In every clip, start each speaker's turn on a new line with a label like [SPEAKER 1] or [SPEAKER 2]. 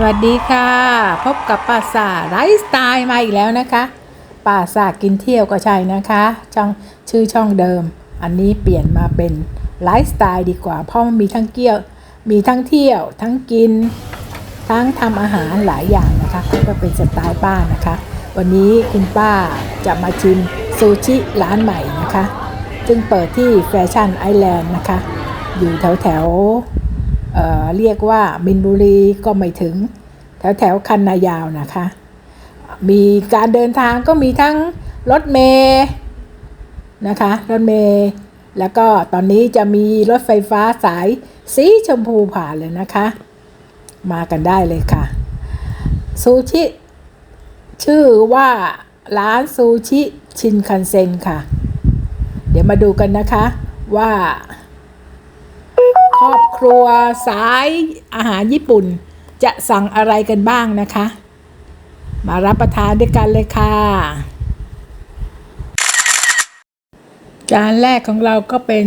[SPEAKER 1] สวัสดีค่ะ พบกับป้าสาไลฟ์สไตล์มาอีกแล้วนะคะป้าสากินเที่ยวก็ใช่นะคะช่องชื่อช่องเดิม อันนี้เปลี่ยนมาเป็นไลฟ์สไตล์ดีกว่า เพราะมันมีทั้งเกี่ยว มีทั้งเที่ยว ทั้งกิน ทั้งทำอาหารหลายอย่างนะคะก็เป็นสไตล์ป้านะคะ วันนี้คุณป้าจะมาชิมซูชิร้านใหม่นะคะ ซึ่งเปิดที่แฟชั่นไอแลนด์นะคะ อยู่แถวแถว เเรียกว่ามินบุรีก็ไม่ถึง แถวแถวคันนายาวนะคะ มีการเดินทางก็มีทั้งรถเมย์นะคะรถเมย์แล้วก็ตอนนี้จะมีรถไฟฟ้าสายสีชมพูผ่านเลยนะคะ มากันได้เลยค่ะ ซูชิ ชื่อว่าร้านซูชิชินคันเซ็นค่ะ เดี๋ยวมาดูกันนะคะว่า ครอบครัวสายอาหารญี่ปุ่น จะสั่งอะไรกันบ้างนะคะ มารับประทานด้วยกันเลยค่ะ จานแรกของเราก็เป็น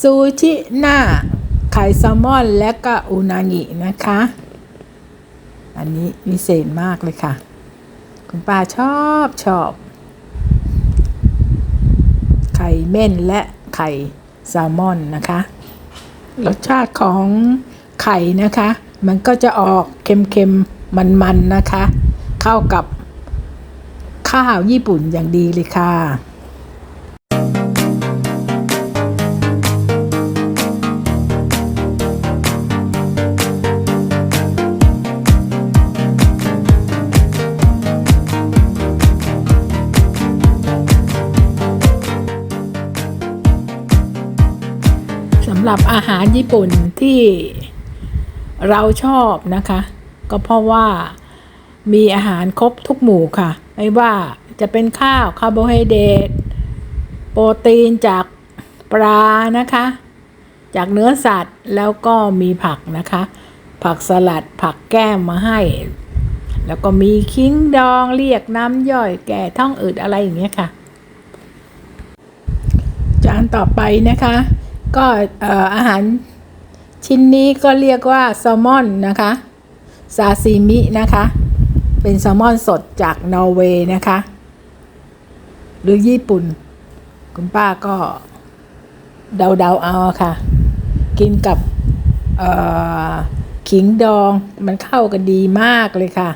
[SPEAKER 1] ซูชิหน้าไข่แซลมอนและก็อุนางินะคะ อันนี้วิเศษมากเลยค่ะ คุณป้าชอบชอบ ไข่เม่นและไข่แซลมอนนะคะ รสชาติของไข่นะคะ มันก็จะออกเค็มๆ มันๆนะคะ เข้ากับข้าวญี่ปุ่นอย่างดีเลยค่ะำหรับอาหารญี่ปุ่นที่เราชอบนะคะ ก็เพราะว่ามีอาหารครบทุกหมู่ค่ะ ไม่ว่าจะเป็นข้าวคาร์โบไฮเดรตโปรตีนจากปลานะคะ จากเนื้อสัตว์แล้วก็มีผักนะคะ ผักสลัดผักแก้มมาให้ แล้วก็มีคิงดองเรียกน้ำย่อยแก่ท้องอืดอะไรอย่างเงี้ยค่ะ จานต่อไปนะคะ ก็อาหารชิ้นนี้ก็เรียกว่าแซลมอนนะคะ ซาซิมินะคะ เป็นแซลมอนสดจากนอร์เวย์นะคะ หรือญี่ปุ่น คุณป้าก็เดาๆเอาค่ะ กินกับขิงดองมันเข้ากันดีมากเลยค่ะ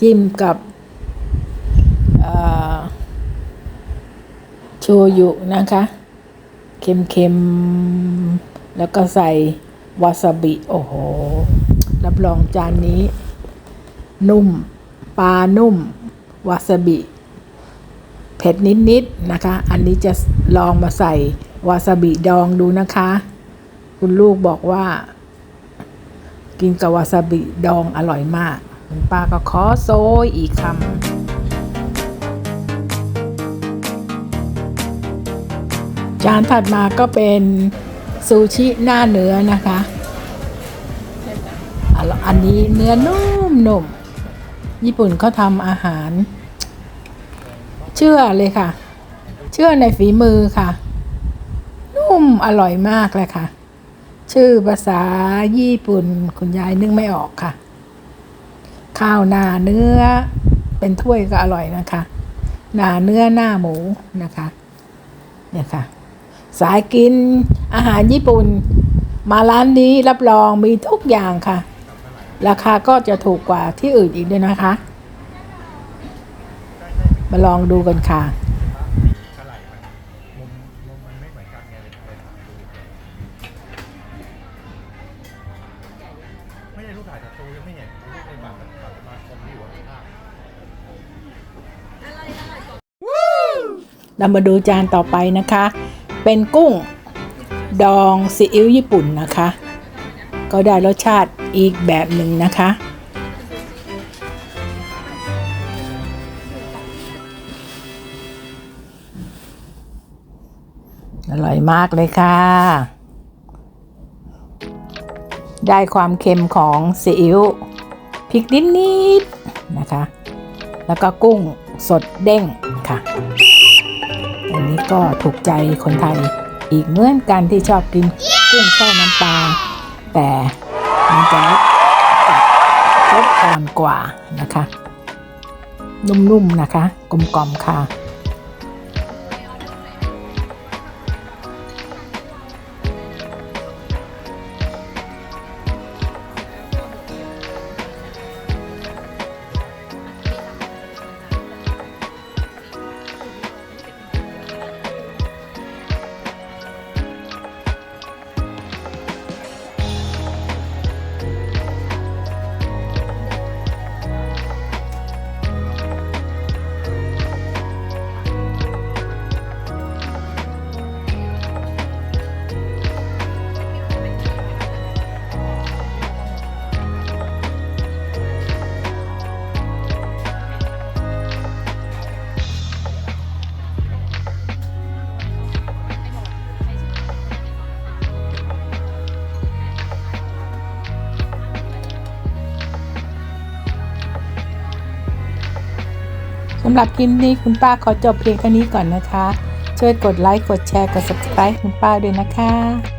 [SPEAKER 1] จิ้มกับโชยุนะคะ เค็มๆ แล้วก็ใส่วาซาบิ โอ้โห รับรองจานนี้ นุ่ม ปลานุ่ม วาซาบิ เผ็ดนิด ๆ นะคะ อันนี้จะลองมาใส่วาซาบิดองดูนะคะ คุณลูกบอกว่า กินกับวาซาบิดองอร่อยมาก คุณป้าก็ขอโซยอีกคำ จานถัดมาก็เป็นซูชิหน้าเนื้อนะคะ อันนี้เนื้อนุ่มนุ่มญี่ปุ่นเขาทำอาหาร เชื่อเลยค่ะ เชื่อในฝีมือค่ะ นุ่มอร่อยมากเลยค่ะ ชื่อภาษาญี่ปุ่นคุณยายนึกไม่ออกค่ะ ข้าวหน้าเนื้อ เป็นถ้วยก็อร่อยนะคะ หน้าเนื้อหน้าหมูนะคะ เนี่ยค่ะ สายกิน อาหารญี่ปุ่น มาร้านนี้รับรองมีทุกอย่างค่ะ ราคาก็จะถูกกว่าที่อื่นอีกด้วยนะคะ มาลองดูกันค่ะ
[SPEAKER 2] เท่าไม่ได้รูปถ่ายแต่ตูยังไม่เห็นรูปในบัตรบัตรสมาคมที่อยู่ข้าง
[SPEAKER 1] เรามาดูจานต่อไปนะคะ เป็นกุ้ง ดองซีอิ๊วญี่ปุ่นนะคะ ก็ได้รสชาติอีกแบบหนึ่งนะคะ อร่อยมากเลยค่ะ ได้ความเค็มของซีอิ๊วพริกนิดๆนะคะ แล้วก็กุ้งสดเด้งค่ะ อันนี้ก็ถูกใจคนไทยอีกเหมือนกันที่ชอบกินกุ้งแช่น้ำปลาแต่มันจะรสจัดสอ่อนกว่านะคะ นุ่มๆนะคะ กลมๆค่ะ สำหรับคลิปนี้คุณป้าขอจบเพียงแค่นี้ก่อนนะคะ ช่วยกดไลค์ กดแชร์ กด subscribe คุณป้าด้วยนะคะ